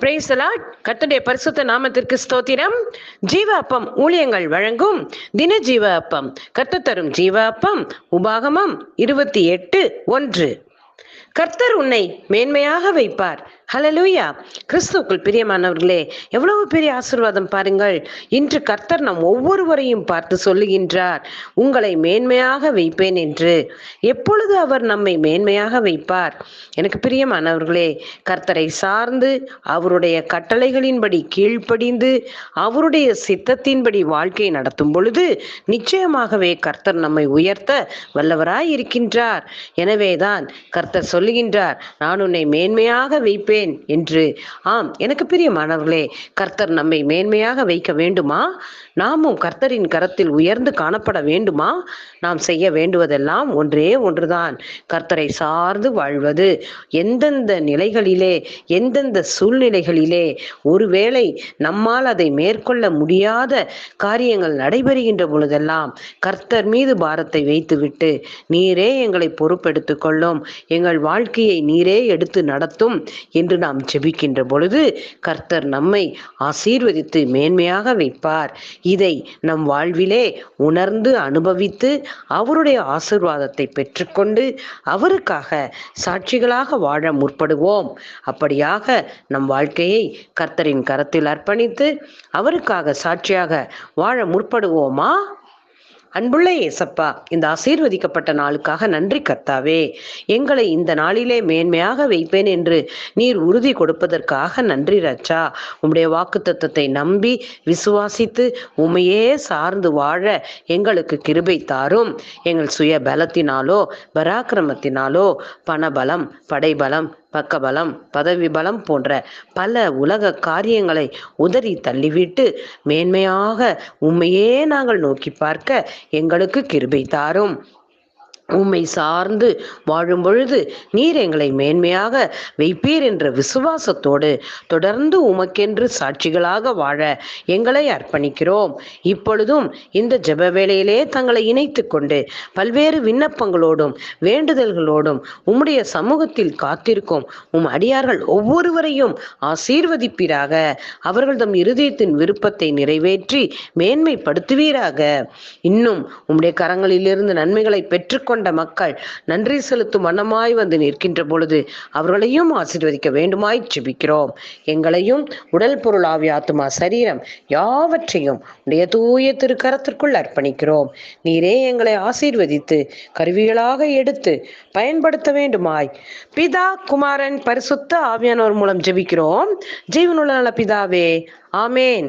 பிரைசலாட் கத்துடைய பரிசுத்த நாமத்திற்கு ஸ்தோத்திரம். ஜீவ அப்பம் ஊழியங்கள் வழங்கும் தின ஜீவ அப்பம் கர்த்தர் தரும் ஜீவ அப்பம் உபாகமம் இருபத்தி எட்டு ஒன்று. கர்த்தர் உன்னை மேன்மையாக வைப்பார். ஹலலூயா கிறிஸ்துக்குள் பிரியமானவர்களே எவ்வளவு பெரிய ஆசீர்வாதம் பாருங்கள். இன்று கர்த்தர் நம் ஒவ்வொருவரையும் பார்த்து சொல்லுகின்றார் உங்களை மேன்மையாக வைப்பேன் என்று. எப்பொழுது அவர் நம்மை மேன்மையாக வைப்பார்? எனக்கு பிரியமானவர்களே கர்த்தரை சார்ந்து அவருடைய கட்டளைகளின்படி கீழ்ப்படிந்து அவருடைய சித்தத்தின்படி வாழ்க்கை நடத்தும் பொழுது நிச்சயமாகவே கர்த்தர் நம்மை உயர்த்த வல்லவராய் இருக்கின்றார் எனவேதான் கர்த்தர் சொல்லுகின்றார் நான் உன்னை மேன்மையாக வைப்பேன் என்று. ஆம் எனக்கு பிரியமானவர்களே கர்த்தர் நம்மை மேன்மையாக வைக்க வேண்டுமா? நாமும் கர்த்தரின் கரத்தில் உயர்ந்து காணப்பட வேண்டுமா? நாம் செய்ய வேண்டுவதெல்லாம் ஒன்றே ஒன்றுதான். கர்த்தரை சார்ந்து வாழ்வது எந்தெந்த நிலைகளிலே எந்தெந்த சூழ்நிலைகளிலே ஒருவேளை நம்மால் அதை மேற்கொள்ள முடியாத காரியங்கள் நடைபெறுகின்ற பொழுதெல்லாம் கர்த்தர் மீது பாரத்தை வைத்துவிட்டு நீரே எங்களை பொறுப்பெடுத்துக் கொள்ளும். எங்கள் வாழ்க்கையை நீரே எடுத்து நடத்தும். என்று நாம் ஜெபிக்கின்ற பொழுது கர்த்தர் நம்மை ஆசீர்வதித்து மேன்மையாக வைப்பார். இதை நம் வாழ்விலே உணர்ந்து அனுபவித்து அவருடைய ஆசிர்வாதத்தை பெற்றுக்கொண்டு அவருக்காக சாட்சிகளாக வாழ முற்படுவோம். அப்படியாக நம் வாழ்க்கையை கர்த்தரின் கரத்தில் அர்ப்பணித்து அவருக்காக சாட்சியாக வாழ முற்படுவோமா? அன்புள்ள ஏசப்பா இந்த ஆசீர்வதிக்கப்பட்ட நாளுக்காக நன்றி கர்த்தாவே. எங்களை இந்த நாளிலே மேன்மையாக வைப்பேன் என்று நீர் உறுதி கொடுப்பதற்காக நன்றி ரச்சா உம்முடைய வாக்கு தத்துவத்தை நம்பி விசுவாசித்து உமையே சார்ந்து வாழ எங்களுக்கு கிருபை தாரும். எங்கள் சுய பலத்தினாலோ பராக்கிரமத்தினாலோ பணபலம் படைபலம் பக்கபலம் பதவி பலம் போன்ற பல உலக காரியங்களை உதறி தள்ளிவிட்டு மேன்மையாக உண்மையே நாங்கள் நோக்கி பார்க்க எங்களுக்கு கிருபை தாரும். உம்மை சார்ந்து வாழும் பொழுது நீர் எங்களை மேன்மையாக வைப்பீர் என்ற விசுவாசத்தோடு தொடர்ந்து உமக்கென்று சாட்சிகளாக வாழ எங்களை அர்ப்பணிக்கிறோம். இப்பொழுதும் இந்த ஜெப வேளையிலே தங்களை இணைத்து கொண்டு பல்வேறு விண்ணப்பங்களோடும் வேண்டுதல்களோடும் உம்முடைய சமூகத்தில் காத்திருக்கும் உம் அடியார்கள் ஒவ்வொருவரையும் ஆசீர்வதிப்பீராக. அவர்கள் தம் இருதயத்தின் விருப்பத்தை நிறைவேற்றி மேன்மைப்படுத்துவீராக. இன்னும் உம்முடைய கரங்களிலிருந்து நன்மைகளை கொண்ட மக்கள் நன்றி செலுத்தும் வண்ணமாய் வந்து நிற்கின்ற பொழுது அவர்களையும் ஆசீர்வதிக்க வேண்டுமாய் ஜெபிக்கிறோம். எங்களையும் உடல் பொருள் ஆவி சரீரம் யாவற்றையும் உடைய தூய திருக்கரத்திற்குள் அர்ப்பணிக்கிறோம். நீரே எங்களை ஆசீர்வதித்து கருவிகளாக எடுத்து பயன்படுத்த வேண்டுமாய். பிதா குமாரன் பரிசுத்த ஆவியானோர் மூலம் ஜெபிக்கிறோம். ஜீவனுள்ள நல பிதாவே ஆமேன்.